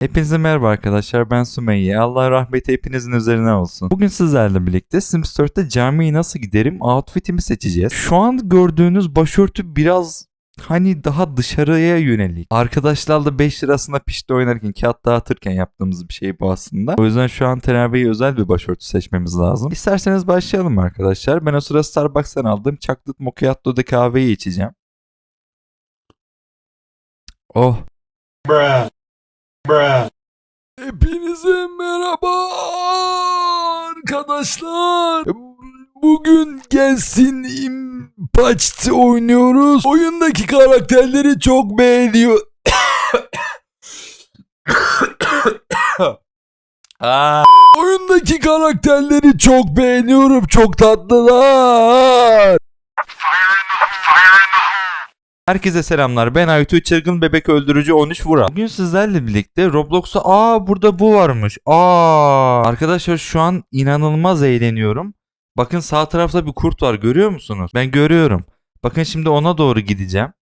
Hepinize merhaba arkadaşlar ben Sümeyye. Allah rahmeti hepinizin üzerine olsun. Bugün sizlerle birlikte Sims 4'te camiye nasıl giderim outfitimi seçeceğiz. Şu an gördüğünüz başörtü biraz hani daha dışarıya yönelik. Arkadaşlarla 5 lirasında pişti oynarken kağıt dağıtırken yaptığımız bir şey bu aslında. O yüzden şu an Tener özel bir başörtü seçmemiz lazım. İsterseniz başlayalım arkadaşlar. Ben o sıra Starbucks'tan aldığım Chocolate Macchiato'da kahveyi içeceğim. Oh Hepinize merhaba arkadaşlar. Bugün gelsin Impact oynuyoruz. Oyundaki karakterleri çok beğeniyor. Aa. Oyundaki karakterleri çok beğeniyorum. Çok tatlılar. Herkese selamlar. Ben Aytu Çılgın Bebek Öldürücü 13 Vural. Bugün sizlerle birlikte Roblox'a aa burada bu varmış. Aa arkadaşlar şu an inanılmaz eğleniyorum. Bakın sağ tarafta bir kurt var görüyor musunuz? Ben görüyorum. Bakın şimdi ona doğru gideceğim.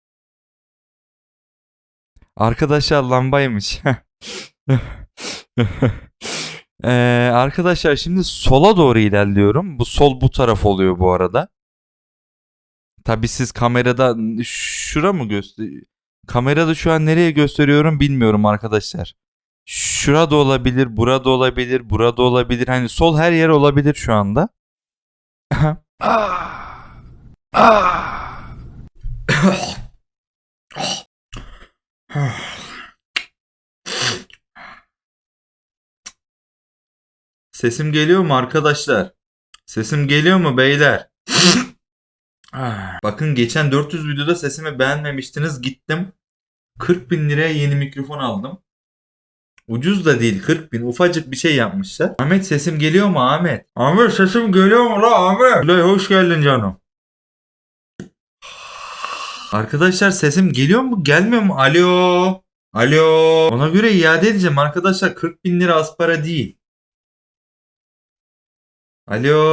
Arkadaşlar lambaymış. Ee, arkadaşlar şimdi sola doğru ilerliyorum. Bu sol bu taraf oluyor bu arada. Tabii siz kamerada şura mı göster? Kamerada şu an nereye gösteriyorum bilmiyorum arkadaşlar. Şurada olabilir, burada olabilir, burada olabilir. Hani sol her yer olabilir şu anda. Sesim geliyor mu arkadaşlar? Sesim geliyor mu beyler? Ah. Bakın geçen 400 videoda sesimi beğenmemiştiniz. Gittim. 40 bin liraya yeni mikrofon aldım. Ucuz da değil 40 bin. Ufacık bir şey yapmışlar. Ahmet sesim geliyor mu Ahmet? Ahmet sesim geliyor mu la Ahmet? Gülay hoş geldin canım. Arkadaşlar sesim geliyor mu? Gelmiyor mu? Alo. Alo. Ona göre iade edeceğim arkadaşlar. 40 bin lira az para değil. Alo.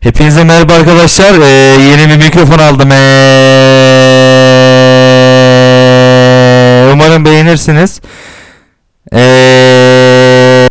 Hepinize merhaba arkadaşlar. Ee, yeni bir mikrofon aldım. Ee, umarım beğenirsiniz. Ee,